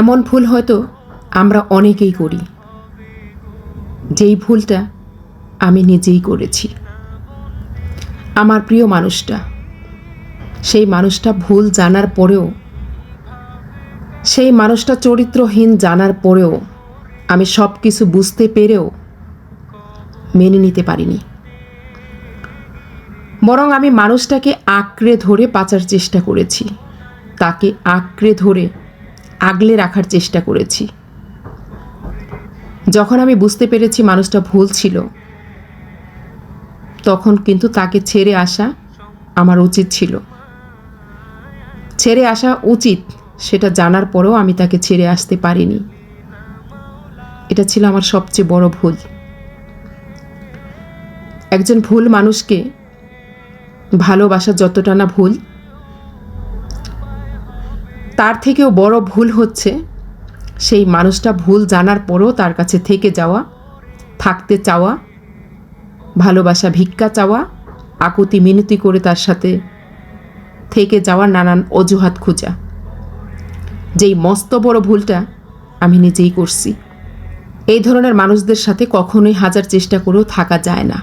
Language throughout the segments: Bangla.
এমন ভুল হয়তো আমরা অনেকেই করি। যেই ভুলটা আমি নিজেই করেছি। আমার প্রিয় মানুষটা, সেই মানুষটা ভুল জানার পরেও, সেই মানুষটা চরিত্রহীন জানার পরেও আমি সব কিছু বুঝতে পেরেও মেনে নিতে পারিনি। বরং আমি মানুষটাকে আঁকড়ে ধরে বাঁচার চেষ্টা করেছি। তাকে আঁকড়ে ধরে আগলে রাখার চেষ্টা করেছি। যখন আমি বুঝতে পেরেছি মানুষটা ভুল ছিল, তখন কিন্তু তাকে ছেড়ে আসা আমার উচিত ছিল। ছেড়ে আসা উচিত, সেটা জানার পরেও আমি তাকে ছেড়ে আসতে পারিনি। এটা ছিল আমার সবচেয়ে বড় ভুল। একজন ভুল মানুষকে ভালোবাসা যতটা না ভুল তার থেকেও বড় ভুল হচ্ছে, সেই মানুষটা ভুল জানার পরেও তার কাছে থেকে যাওয়া, থাকতে চাওয়া, ভালোবাসা ভিক্ষা চাওয়া, আকুতি মিনতি করে তার সাথে থেকে যাওয়ার নানান অজুহাত খোঁজা। যেই মস্ত বড় ভুলটা আমি নিজেই করছি। এই ধরনের মানুষদের সাথে কখনোই হাজার চেষ্টা করেও থাকা যায় না।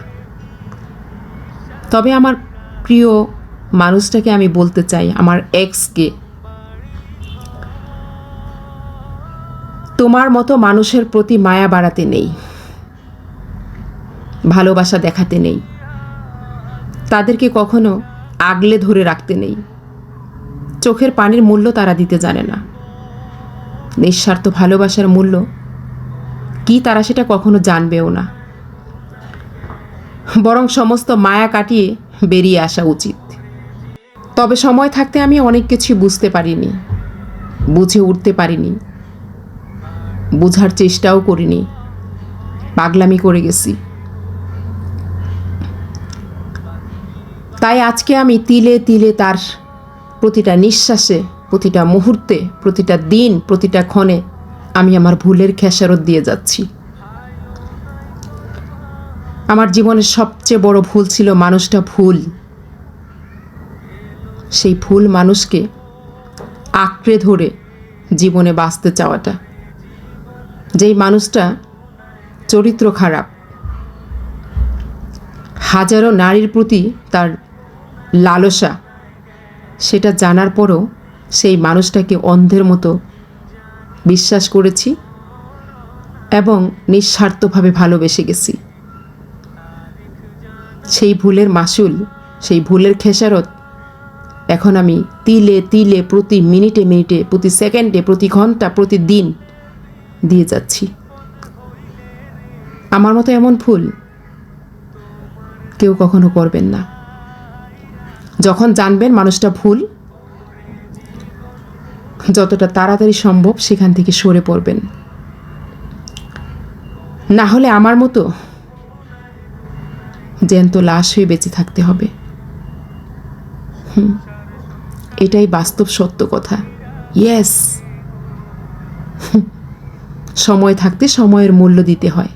তবে আমার প্রিয় মানুষটাকে আমি বলতে চাই, আমার এক্সকে তোমার মতো মানুষের প্রতি মায়া বাড়াতে নেই, ভালোবাসা দেখাতে নেই, তাদেরকে কখনো আগলে ধরে রাখতে নেই, চোখের পানির মূল্য তারা দিতে জানে না। নিঃস্বার্থ ভালোবাসার মূল্য কি তারা সেটা কখনো জানবেও না। বরং সমস্ত মায়া কাটিয়ে বেরিয়ে আসা উচিত। তবে সময় থাকতে আমি অনেক কিছুই বুঝতে পারিনি, বুঝে উঠতে পারিনি। বোঝার চেষ্টাও করিনি। পাগলামি করে গেছি। তাই আজকে আমি তিলে তিলে তার প্রতিটা নিঃশ্বাসে, প্রতিটা মুহূর্তে, প্রতিটা দিন, প্রতিটা ক্ষণে আমি আমার ভুলের খেসারত দিয়ে যাচ্ছি। আমার জীবনের সবচেয়ে বড় ভুল ছিল মানুষটা ভুল। সেই ভুল মানুষকে আঁকড়ে ধরে জীবনে বাঁচতে চাওয়াটা। যেই মানুষটা চরিত্র খারাপ, হাজারো নারীর প্রতি তার লালসা, সেটা জানার পরও সেই মানুষটাকে অন্ধের মতো বিশ্বাস করেছি এবং নিঃস্বার্থভাবে ভালোবেসে গেছি। সেই ভুলের মাসুল, সেই ভুলের খেসারত এখন আমি তিলে তিলে প্রতি মিনিটে মিনিটে, প্রতি সেকেন্ডে, প্রতি ঘণ্টা, প্রতিদিন দিয়ে যাচ্ছি। আমার মতো এমন ভুল কেউ কখনো করবেন না। যখন জানবেন মানুষটা ভুল, যতটা তাড়াতাড়ি সম্ভব সেখান থেকে সরে পড়বেন। না হলে আমার মতো জ্যান্ত লাশ হয়ে বেঁচে থাকতে হবে। হুম, এটাই বাস্তব সত্য কথা। ইয়েস সময় থাকতে সময়ের মূল্য দিতে হয়।